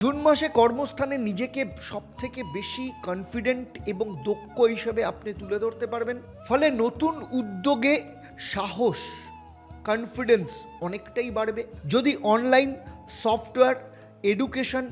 June মাসে কর্মস্থানে নিজেকে সব থেকে বেশি কনফিডেন্ট এবং দক্ষ হিসেবে আপনি তুলে ধরতে পারবেন। ফলে নতুন উদ্যোগে সাহস কনফিডেন্স অনেকটাই বাড়বে। যদি অনলাইন সফটওয়্যার এডুকেশন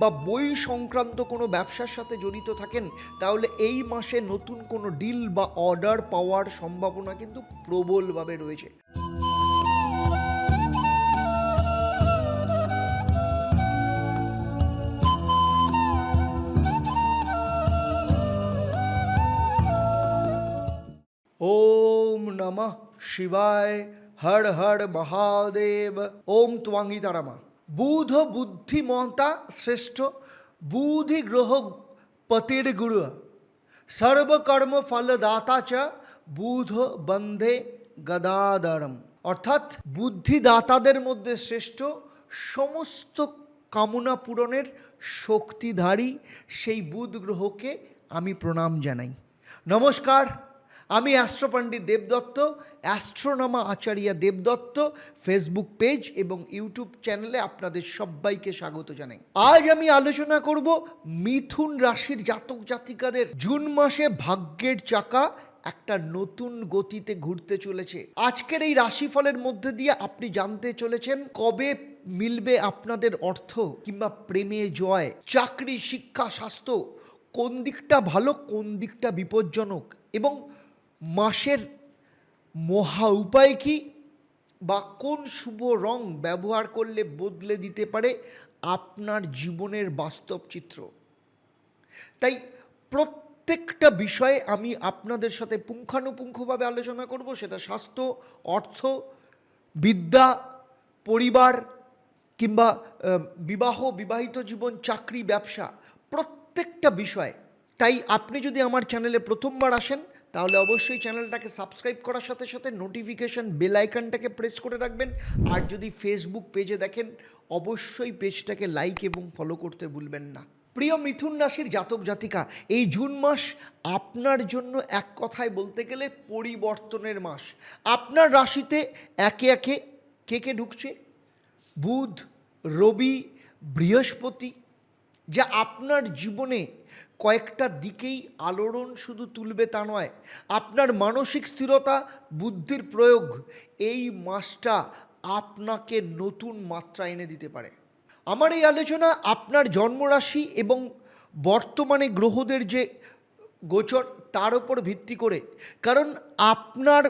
বা বই সংক্রান্ত কোনো ব্যবসার সাথে জড়িত থাকেন, তাহলে এই মাসে নতুন কোনো ডিল বা অর্ডার পাওয়ার সম্ভাবনা কিন্তু প্রবলভাবে রয়েছে। নমঃ শিবায় হর হর মহাদেব ওম ত্বাঙ্গি তারামা বুধ বুদ্ধিমতা শ্রেষ্ঠ বুধি গ্রহ পতির গুরু সর্বকর্ম ফলদাতা চ বুধ বন্ধে গদাধরম অর্থাৎ বুদ্ধিদাতাদের মধ্যে শ্রেষ্ঠ, সমস্ত কামনা পূরণের শক্তিধারী সেই বুধ গ্রহকে আমি প্রণাম জানাই। নমস্কার। আমি অ্যাস্ট্রোপণ্ডিত দেবদত্ত, অ্যাস্ট্রোনমা আচার্য দেবদত্ত, ফেসবুক পেজ এবং ইউটিউব চ্যানেলে আপনাদের সবাইকে স্বাগত জানাই। আজ আমি আলোচনা করব মিথুন রাশির জাতক জাতিকাদের। জুন মাসে ভাগ্যের চাকা একটা নতুন গতিতে ঘুরতে চলেছে। আজকের এই রাশিফলের মধ্যে দিয়ে আপনি জানতে চলেছেন কবে মিলবে আপনাদের অর্থ কিংবা প্রেমে জয়, চাকরি, শিক্ষা, স্বাস্থ্য, কোন দিকটা ভালো, কোন দিকটা বিপজ্জনক এবং মাসের মহা উপায় কি? বা কোন শুভ রং ব্যবহার করলে বদলে দিতে পারে আপনার জীবনের বাস্তব চিত্র? তাই প্রত্যেকটা বিষয়ে আমি আপনাদের সাথে পুঙ্খানুপুঙ্খভাবে আলোচনা করব। সেটা স্বাস্থ্য, অর্থ, বিদ্যা, পরিবার কিংবা বিবাহ, বিবাহিত জীবন, চাকরি, ব্যবসা প্রত্যেকটা বিষয়। তাই আপনি যদি আমার চ্যানেলে প্রথমবার আসেন তাহলে অবশ্যই চ্যানেলটাকে সাবস্ক্রাইব করার সাথে সাথে নোটিফিকেশন বেল আইকনটাকে প্রেস করে রাখবেন। আর যদি ফেসবুক পেজে দেখেন, অবশ্যই পেজটাকে লাইক এবং ফলো করতে ভুলবেন না। প্রিয় মিথুন রাশির জাতক জাতিকা, এই জুন মাস আপনার জন্য এক কথায় বলতে গেলে পরিবর্তনের মাস। আপনার রাশিতে একে একে কে কে ঢুকছে? বুধ, রবি, বৃহস্পতি, যা আপনার জীবনে কয়েকটা দিকেই আলোড়ন শুধু তুলবে তা নয়, আপনার মানসিক স্থিরতা, বুদ্ধির প্রয়োগ, এই মাসটা আপনাকে নতুন মাত্রা এনে দিতে পারে। আমার এই আলোচনা আপনার জন্মরাশি এবং বর্তমানে গ্রহদের যে গোচর, তার উপর ভিত্তি করে। কারণ আপনার,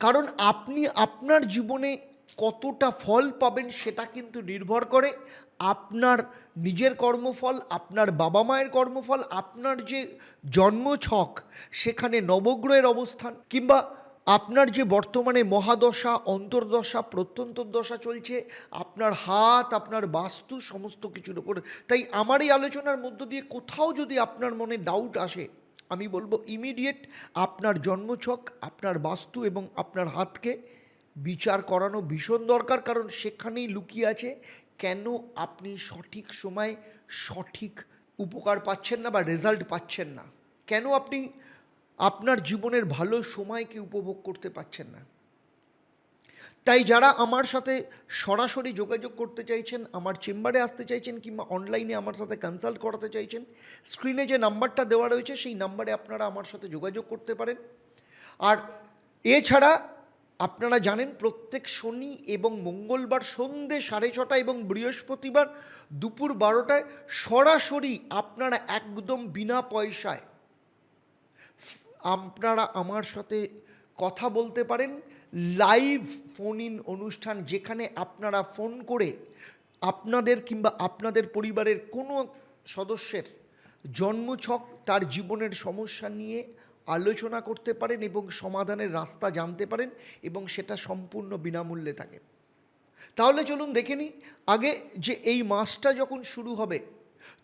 কারণ আপনি আপনার জীবনে কতটা ফল পাবেন সেটা কিন্তু নির্ভর করে আপনার নিজের কর্মফল, আপনার বাবা মায়ের কর্মফল, আপনার যে জন্মছক, সেখানে নবগ্রহের অবস্থান, কিংবা আপনার যে বর্তমানে মহাদশা, অন্তর্দশা প্রত্যন্তর্দশা চলছে, আপনার হাত, আপনার বাস্তু, সমস্ত কিছুর উপর। তাই আমার এই আলোচনার মধ্য দিয়ে কোথাও যদি আপনার মনে ডাউট আসে, আমি বলব ইমিডিয়েট আপনার জন্মছক, আপনার বাস্তু এবং আপনার হাতকে বিচার করানো ভীষণ দরকার, কারণ সেখানেই লুকিয়ে আছে কেন আপনি সঠিক সময় সঠিক উপকার পাচ্ছেন না বা রেজাল্ট পাচ্ছেন না? কেন আপনি আপনার জীবনের ভালো সময়কে উপভোগ করতে পারছেন না? তাই যারা আমার সাথে সরাসরি যোগাযোগ করতে চাইছেন, আমার চেম্বারে আসতে চাইছেন কিংবা অনলাইনে আমার সাথে কনসাল্ট করাতে চাইছেন স্ক্রিনে যে নাম্বারটা দেওয়া রয়েছে, সেই নাম্বারে আপনারা আমার সাথে যোগাযোগ করতে পারেন। আর এছাড়া আপনারা জানেন প্রত্যেক শনি এবং মঙ্গলবার সন্ধে সাড়ে ছটা এবং বৃহস্পতিবার দুপুর বারোটায় সরাসরি আপনারা একদম বিনা পয়সায় আপনারা আমার সাথে কথা বলতে পারেন লাইভ ফোন ইন অনুষ্ঠান যেখানে আপনারা ফোন করে আপনাদের কিংবা আপনাদের পরিবারের কোনো সদস্যের জন্মছক তার জীবনের সমস্যা নিয়ে আলোচনা করতে পারেন এবং সমাধানের রাস্তা জানতে পারেন এবং সেটা সম্পূর্ণ বিনামূল্যে থাকে। তাহলে চলুন দেখে নিই, আগে যে এই মাসটা যখন শুরু হবে,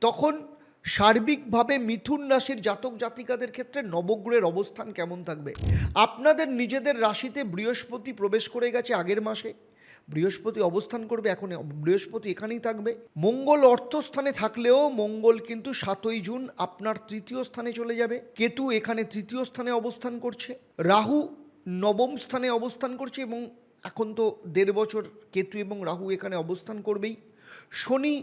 তখন সার্বিকভাবে মিথুন রাশির জাতক জাতিকাদের ক্ষেত্রে নবগ্রহের অবস্থান কেমন থাকবে? আপনাদের নিজেদের রাশিতে বৃহস্পতি প্রবেশ করে গেছে আগের মাসে। বৃহস্পতি অবস্থান করবে, এখন বৃহস্পতি এখানেই থাকবে। মঙ্গল অর্থস্থানে থাকলেও মঙ্গল কিন্তু সাতই জুন আপনার তৃতীয় স্থানে চলে যাবে। কেতু এখানে তৃতীয় স্থানে অবস্থান করছে। রাহু নবম স্থানে অবস্থান করছে এবং এখন তো দেড় বছর কেতু এবং রাহু এখানে অবস্থান করবেই। শনি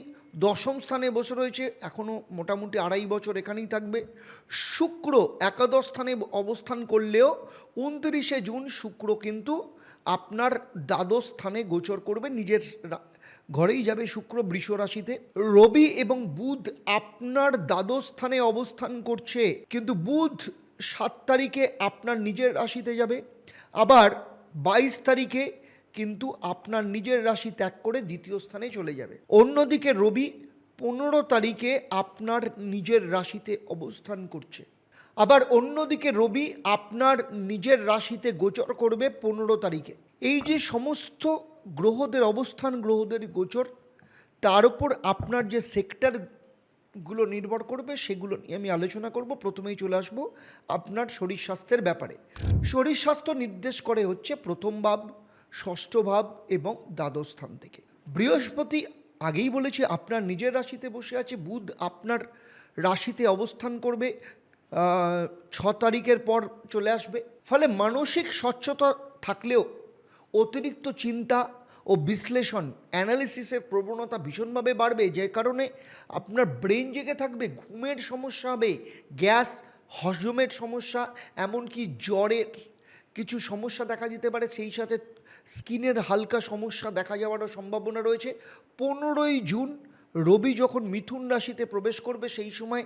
দশম স্থানে বসে রয়েছে এখনও মোটামুটি আড়াই বছর এখানেই থাকবে। শুক্র একাদশ স্থানে অবস্থান করলেও, উনত্রিশে জুন শুক্র কিন্তু আপনার দ্বাদশ স্থানে গোচর করবে, নিজের ঘরেই যাবে শুক্র বৃষ রাশিতে। রবি এবং বুধ আপনার দ্বাদশ স্থানে অবস্থান করছে, কিন্তু বুধ সাত তারিখে আপনার নিজের রাশিতে যাবে। আবার বাইশ তারিখে কিন্তু আপনার নিজের রাশি ত্যাগ করে দ্বিতীয় স্থানে চলে যাবে। অন্যদিকে রবি পনেরো তারিখে আপনার নিজের রাশিতে অবস্থান করছে। আবার অন্যদিকে রবি আপনার নিজের রাশিতে গোচর করবে পনেরো তারিখে। এই যে সমস্ত গ্রহদের, অবস্থান গ্রহদের গোচর, তার উপর আপনার যে সেক্টরগুলো নির্ভর করবে, সেগুলো নিয়ে আমি আলোচনা করব। প্রথমেই চলে আসব আপনার শরীর স্বাস্থ্যের ব্যাপারে। শরীর স্বাস্থ্য নির্দেশ করে হচ্ছে প্রথম ভাব, ষষ্ঠ ভাব এবং দ্বাদশ স্থান থেকে। বৃহস্পতি, আগেই বলেছি, আপনার নিজের রাশিতে বসে আছে, বুধ আপনার রাশিতে অবস্থান করবে। ছ তারিখের পর চলে আসবে। ফলে মানসিক স্বচ্ছতা থাকলেও অতিরিক্ত চিন্তা ও বিশ্লেষণ অ্যানালিসিসের প্রবণতা ভীষণভাবে বাড়বে, যে কারণে আপনার ব্রেন জেগে থাকবে, ঘুমের সমস্যা হবে, গ্যাস, হজমের সমস্যা, এমনকি জ্বরের কিছু সমস্যা দেখা যেতে পারে, সেই সাথে স্কিনের হালকা সমস্যা দেখা যাওয়ারও সম্ভাবনা রয়েছে। পনেরোই জুন রবি যখন মিথুন রাশিতে প্রবেশ করবে, সেই সময়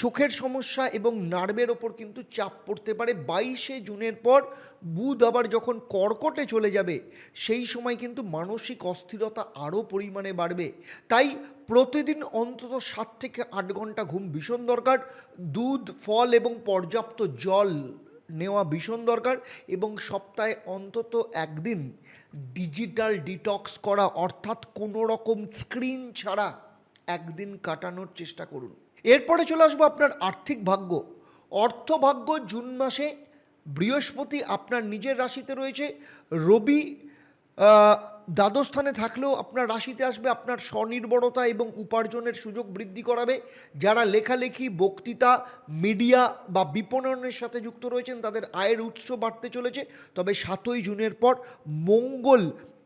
চোখের সমস্যা এবং নার্ভের ওপর কিন্তু চাপ পড়তে পারে। বাইশে জুনের পর বুধ আবার যখন কর্কটে চলে যাবে, সেই সময় কিন্তু মানসিক অস্থিরতা আরও পরিমাণে বাড়বে। তাই প্রতিদিন অন্তত সাত থেকে আট ঘণ্টা ঘুম ভীষণ দরকার। দুধ, ফল এবং পর্যাপ্ত জল নেওয়া ভীষণ দরকার এবং সপ্তাহে অন্তত একদিন ডিজিটাল ডিটক্স করা, অর্থাৎ কোনো রকম স্ক্রিন ছাড়া একদিন কাটানোর চেষ্টা করুন। এরপরে চলে আসব আপনার আর্থিক ভাগ্য। অর্থভাগ্য জুন মাসে বৃহস্পতি আপনার নিজের রাশিতে রয়েছে। রবি আহ, দ্বাদশ স্থানে থাকলেও আপনার রাশিতে আসবে আপনার স্বনির্ভরতা এবং উপার্জনের সুযোগ বৃদ্ধি করাবে। যারা লেখালেখি বক্তৃতা মিডিয়া বা বিপণনের সাথে যুক্ত রয়েছেন তাদের আয়ের উৎস বাড়তে চলেছে। তবে সাতই জুনের পর মঙ্গল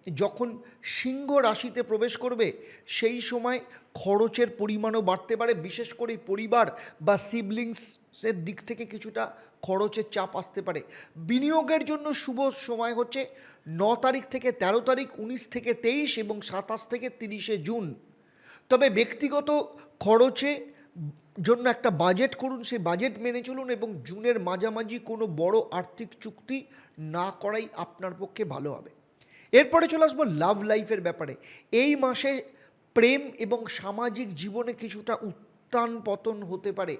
যখন সিংহ রাশিতে প্রবেশ করবে, সেই সময় খরচের পরিমাণও বাড়তে পারে। বিশেষ করে পরিবার বা সিবলিংসের দিক থেকে কিছুটা খরচের চাপ আসতে পারে। বিনিয়োগের জন্য শুভ সময় হচ্ছে ন তারিখ থেকে ১৩ তারিখ, উনিশ থেকে তেইশ এবং সাতাশ থেকে তিরিশে জুন। তবে ব্যক্তিগত খরচে জন্য একটা বাজেট করুন সেই বাজেট মেনে চলুন এবং জুনের মাঝামাঝি কোনো বড় আর্থিক চুক্তি না করাই আপনার পক্ষে ভালো হবে। এরপরে চলে আসব লাভ লাইফের ব্যাপারে। এই মাসে প্রেম এবং সামাজিক জীবনে কিছুটা উত্থান পতন হতে পারে।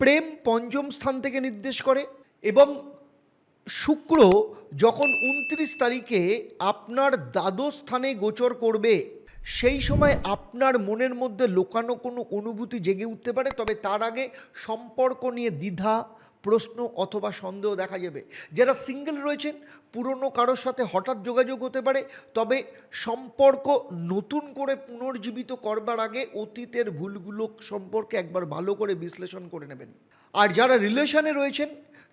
প্রেম পঞ্চম স্থান থেকে নির্দেশ করে এবং শুক্র যখন উনত্রিশ তারিখে আপনার দ্বাদশ স্থানে গোচর করবে, সেই সময় আপনার মনের মধ্যে লোকানো কোনো অনুভূতি জেগে উঠতে পারে। তবে তার আগে সম্পর্ক নিয়ে দ্বিধা প্রশ্ন অথবা সন্দেহ দেখা যাবে। যারা সিঙ্গেল রয়েছেন, পুরনো কারোর সাথে হঠাৎ যোগাযোগ হতে পারে, তবে সম্পর্ক নতুন করে পুনর্জীবিত করবার আগে অতীতের ভুলগুলো সম্পর্কে একবার ভালো করে বিশ্লেষণ করে নেবেন। আর যারা রিলেশনে রয়েছেন,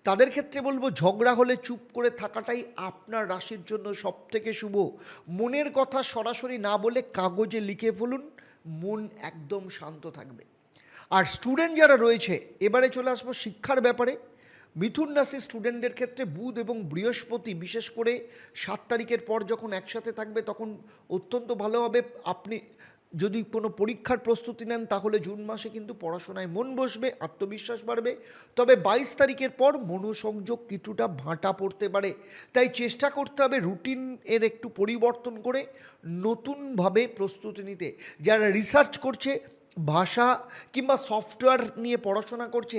তাদের ক্ষেত্রে বলব, ঝগড়া হলে চুপ করে থাকাটাই আপনার রাশির জন্য সব থেকে শুভ। মনের কথা সরাসরি না বলে কাগজে লিখে ফেলুন, মন একদম শান্ত থাকবে। আর স্টুডেন্ট যারা রয়েছে, এবারে চলে আসব শিক্ষার ব্যাপারে। মিথুন রাশির স্টুডেন্টদের ক্ষেত্রে বুধ এবং বৃহস্পতি বিশেষ করে সাত তারিখের পর যখন একসাথে থাকবে, তখন অত্যন্ত ভালো হবে। আপনি যদি কোনো পরীক্ষার প্রস্তুতি নেন, তাহলে জুন মাসে কিন্তু পড়াশোনায় মন বসবে, আত্মবিশ্বাস বাড়বে। তবে বাইশ তারিখের পর মনোসংযোগ কিছুটা ভাঁটা পড়তে পারে। তাই চেষ্টা করতে হবে রুটিন এর একটু পরিবর্তন করে নতুনভাবে প্রস্তুতি নিতে। যারা রিসার্চ করছে ভাষা কিংবা সফটওয়্যার নিয়ে পড়াশোনা করছে,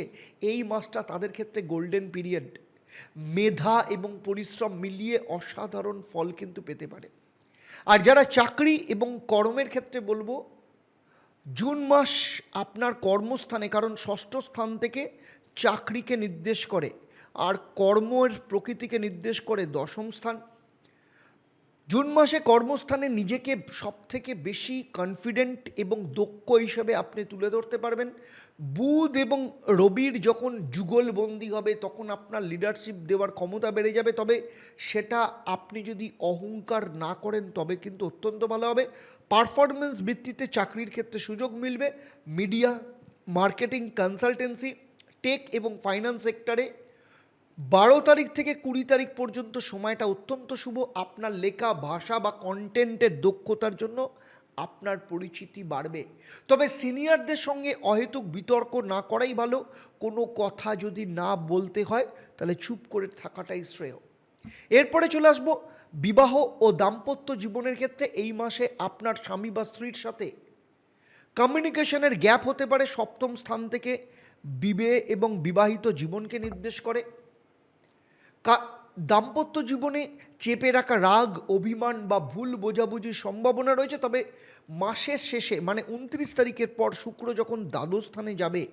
এই মাসটা তাদের ক্ষেত্রে গোল্ডেন পিরিয়ড মেধা এবং পরিশ্রম মিলিয়ে অসাধারণ ফল কিন্তু পেতে পারে। আর যারা চাকরি এবং কর্মের ক্ষেত্রে বলব, জুন মাস আপনার কর্মস্থানে, কারণ ষষ্ঠ স্থান থেকে চাকরিকে নির্দেশ করে, আর কর্মের প্রকৃতিকে নির্দেশ করে দশম স্থান। জুন মাসে কর্মস্থানে নিজেকে সব থেকে বেশি কনফিডেন্ট এবং দক্ষ হিসাবে আপনি তুলে ধরতে পারবেন। বুধ এবং রবির যখন যুগলবন্দি হবে, তখন আপনার লিডারশিপ দেওয়ার ক্ষমতা বেড়ে যাবে। তবে সেটা আপনি যদি অহংকার না করেন, তবে কিন্তু অত্যন্ত ভালো হবে। পারফরমেন্স ভিত্তিতে চাকরির ক্ষেত্রে সুযোগ মিলবে। মিডিয়া মার্কেটিং কনসালটেন্সি টেক এবং ফাইন্যান্স সেক্টরে বারো তারিখ থেকে কুড়ি তারিখ পর্যন্ত সময়টা অত্যন্ত শুভ। আপনার লেখা, ভাষা বা কন্টেন্টের দক্ষতার জন্য আপনার পরিচিতি বাড়বে। তবে সিনিয়রদের সঙ্গে অহেতুক বিতর্ক না করাই ভালো। কোনো কথা যদি না বলতে হয়, তাহলে চুপ করে থাকাটাই শ্রেয়। এরপরে চলে আসব, বিবাহ ও দাম্পত্য জীবনের ক্ষেত্রে এই মাসে আপনার স্বামী বা স্ত্রীর সাথে কমিউনিকেশনের গ্যাপ হতে পারে। সপ্তম স্থান থেকে বিবে এবং বিবাহিত জীবনকে নির্দেশ করে। দাম্পত্য জীবনে চেপে রাখা রাগ, অভিমান বা ভুল বোঝাবুঝির সম্ভাবনা রয়েছে। তবে মাসের শেষে মানে উনত্রিশ তারিখের পর শুক্র যখন দ্বাদশ স্থানে যাবে,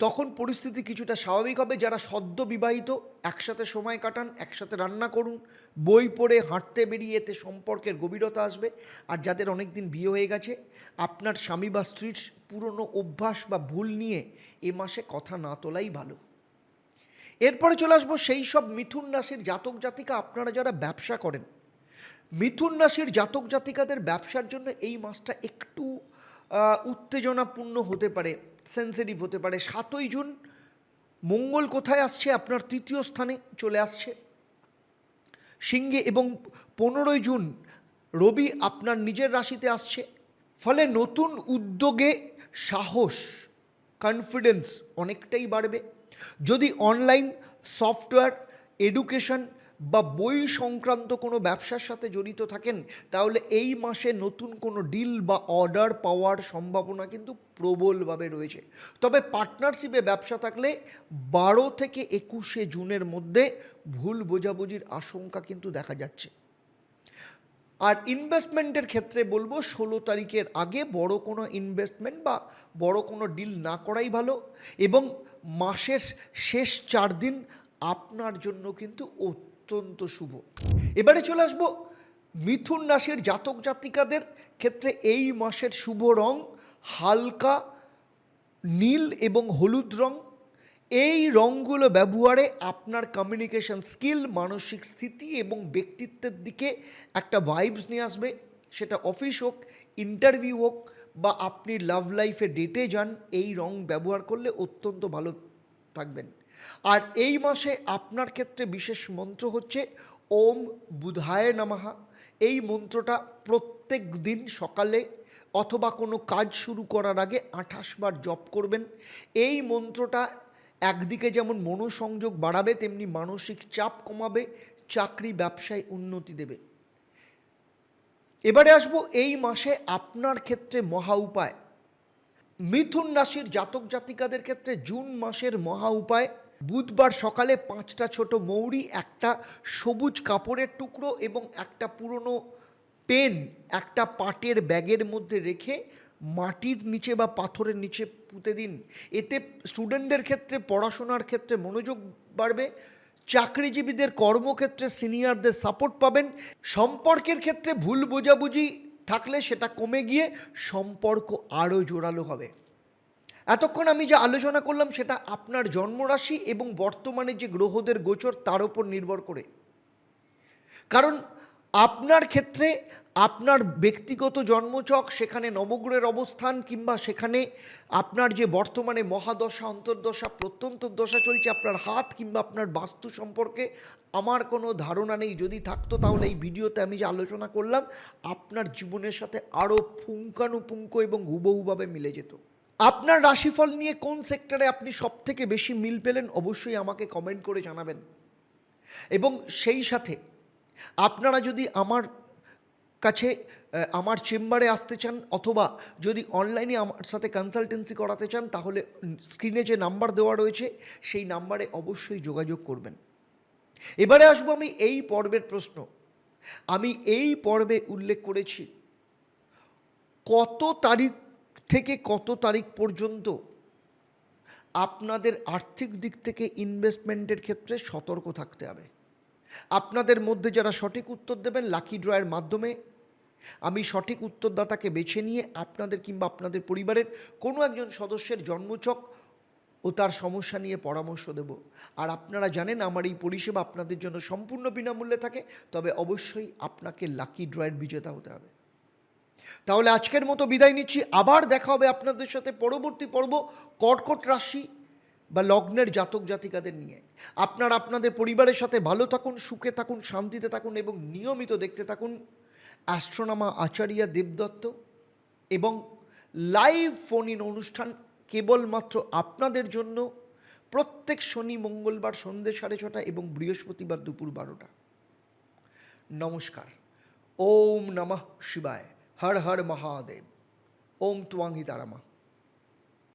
তখন পরিস্থিতি কিছুটা স্বাভাবিক হবে। যারা সদ্য বিবাহিত, একসাথে সময় কাটান, একসাথে রান্না করুন, বই পড়ে, হাঁটতে বেরিয়ে এতে সম্পর্কের গভীরতা আসবে। আর যাদের অনেক দিন বিয়ে হয়ে গেছে, আপনার স্বামী বা স্ত্রীর পুরনো অভ্যাস বা ভুল নিয়ে এ মাসে কথা না তোলাই ভালো। এরপরে চলে আসব সেই সব মিথুন রাশির জাতক জাতিকা আপনারা যারা ব্যবসা করেন। মিথুন রাশির জাতক জাতিকাদের ব্যবসার জন্য এই মাসটা একটু উত্তেজনাপূর্ণ হতে পারে সেন্সিটিভ হতে পারে। সাতই জুন, মঙ্গল কোথায় আসছে? আপনার তৃতীয় স্থানে চলে আসছে। সিংহে এবং পনেরোই জুন, রবি আপনার নিজের রাশিতে আসছে। ফলে নতুন উদ্যোগে সাহস কনফিডেন্স অনেকটাই বাড়বে। যদি অনলাইন সফটওয়্যার এডুকেশন বা বই সংক্রান্ত কোনো ব্যবসার সাথে জড়িত থাকেন, তাহলে এই মাসে নতুন কোনো ডিল বা অর্ডার পাওয়ার সম্ভাবনা কিন্তু প্রবলভাবে রয়েছে। তবে পার্টনারশিপে ব্যবসা থাকলে বারো থেকে একুশে জুনের মধ্যে ভুল বোঝাবুঝির আশঙ্কা কিন্তু দেখা যাচ্ছে। আর ইনভেস্টমেন্টের ক্ষেত্রে বলব, ষোলো তারিখের আগে বড় কোনো ইনভেস্টমেন্ট বা বড় কোনো ডিল না করাই ভালো এবং মাসের শেষ চার দিন আপনার জন্য কিন্তু অত্যন্ত শুভ। এবারে চলে আসব মিথুন রাশির জাতক জাতিকাদের ক্ষেত্রে এই মাসের শুভ রং হালকা, নীল এবং হলুদ রং। এই রঙগুলো ব্যবহারে আপনার কমিউনিকেশন স্কিল মানসিক স্থিতি এবং ব্যক্তিত্বের দিকে একটা ভাইবস নিয়ে আসবে। সেটা অফিস হোক ইন্টারভিউ হোক বা আপনি লাভ লাইফে ডেটে যান, এই রং ব্যবহার করলে অত্যন্ত ভালো থাকবেন। আর এই মাসে আপনার ক্ষেত্রে বিশেষ মন্ত্র হচ্ছে, ওম বুধায় নামাহা এই মন্ত্রটা প্রত্যেক দিন সকালে অথবা কোনো কাজ শুরু করার আগে আঠাশ বার জপ করবেন। এই মন্ত্রটা একদিকে যেমন মনোসংযোগ বাড়াবে, তেমনি মানসিক চাপ কমাবে, চাকরি, ব্যবসায় উন্নতি দেবে। এবারে আসব এই মাসে আপনার ক্ষেত্রে মহা উপায়। মিথুন রাশির জাতক জাতিকাদের ক্ষেত্রে জুন মাসের মহা উপায়, বুধবার সকালে পাঁচটা ছোট মৌরি, একটা সবুজ কাপড়ের টুকরো এবং একটা পুরনো পেন, একটা পাটের ব্যাগের মধ্যে রেখে মাটির নিচে বা পাথরের নিচে পুঁতে দিন। এতে স্টুডেন্টদের ক্ষেত্রে, পড়াশোনার ক্ষেত্রে মনোযোগ বাড়বে। চাকরিজীবীদের কর্মক্ষেত্রে সিনিয়রদের সাপোর্ট পাবেন। সম্পর্কের ক্ষেত্রে ভুল বোঝাবুঝি থাকলে সেটা কমে গিয়ে সম্পর্ক আরও জোরালো হবে। এতক্ষণ আমি যে আলোচনা করলাম সেটা আপনার জন্মরাশি এবং বর্তমানে যে গ্রহদের গোচর তার উপর নির্ভর করে। কারণ আপনার ক্ষেত্রে আপনার ব্যক্তিগত জন্মচক, সেখানে নবগ্রহের অবস্থান কিংবা সেখানে আপনার যে বর্তমানে মহাদশা, অন্তর্দশা প্রত্যন্তর দশা চলছে, আপনার হাত কিংবা আপনার বাস্তু সম্পর্কে আমার কোনো ধারণা নেই। যদি থাকতো তাহলে এই ভিডিওতে আমি যে আলোচনা করলাম, আপনার জীবনের সাথে আরও পুঙ্খানুপুঙ্খ এবং হুবহুভাবে মিলে যেত। আপনার রাশিফল নিয়ে কোন সেক্টরে আপনি সবথেকে বেশি মিল পেলেন, অবশ্যই আমাকে কমেন্ট করে জানাবেন। এবং সেই সাথে আপনারা যদি আমার কাছে আমার চেম্বারে আসতে চান অথবা যদি অনলাইনে আমার সাথে কনসালটেন্সি করাতে চান, তাহলে স্ক্রিনে যে নাম্বার দেওয়া রয়েছে, সেই নাম্বারে অবশ্যই যোগাযোগ করবেন। এবারে আসব আমি এই পর্বের প্রশ্ন। আমি এই পর্বে উল্লেখ করেছি, কত তারিখ থেকে কত তারিখ পর্যন্ত আপনাদের আর্থিক দিক থেকে ইনভেস্টমেন্টের ক্ষেত্রে সতর্ক থাকতে হবে? আপনাদের মধ্যে যারা সঠিক উত্তর দেবেন লাকি ড্রয়ের মাধ্যমে আমি সঠিক উত্তরদাতাকে বেছে নিয়ে আপনাদের কিংবা আপনাদের পরিবারের কোনো একজন সদস্যের জন্মচক ও তার সমস্যা নিয়ে পরামর্শ দেব। আর আপনারা জানেন আমার এই পরিষেবা আপনাদের জন্য সম্পূর্ণ বিনামূল্যে থাকে, তবে অবশ্যই আপনাকে লাকি ড্রয়ের বিজেতা হতে হবে। তাহলে আজকের মতো বিদায় নিচ্ছি। আবার দেখা হবে আপনাদের সাথে পরবর্তী পর্ব কর্কট রাশি বা লগ্নের জাতক জাতিকাদের নিয়ে। আপনারা আপনাদের পরিবারের সাথে ভালো থাকুন, সুখে থাকুন, শান্তিতে থাকুন এবং নিয়মিত দেখতে থাকুন। অ্যাস্ট্রোনামা আচার্যা দেবদত্ত এবং লাইভ ফোন ইন অনুষ্ঠান কেবলমাত্র আপনাদের জন্য প্রত্যেক শনি, মঙ্গলবার সন্ধ্যে সাড়ে ছটা এবং বৃহস্পতিবার দুপুর বারোটা। নমস্কার। ওম নমঃ শিবায়। হর হর মহাদেব। ওম তুয়াঙ্গি তারামা।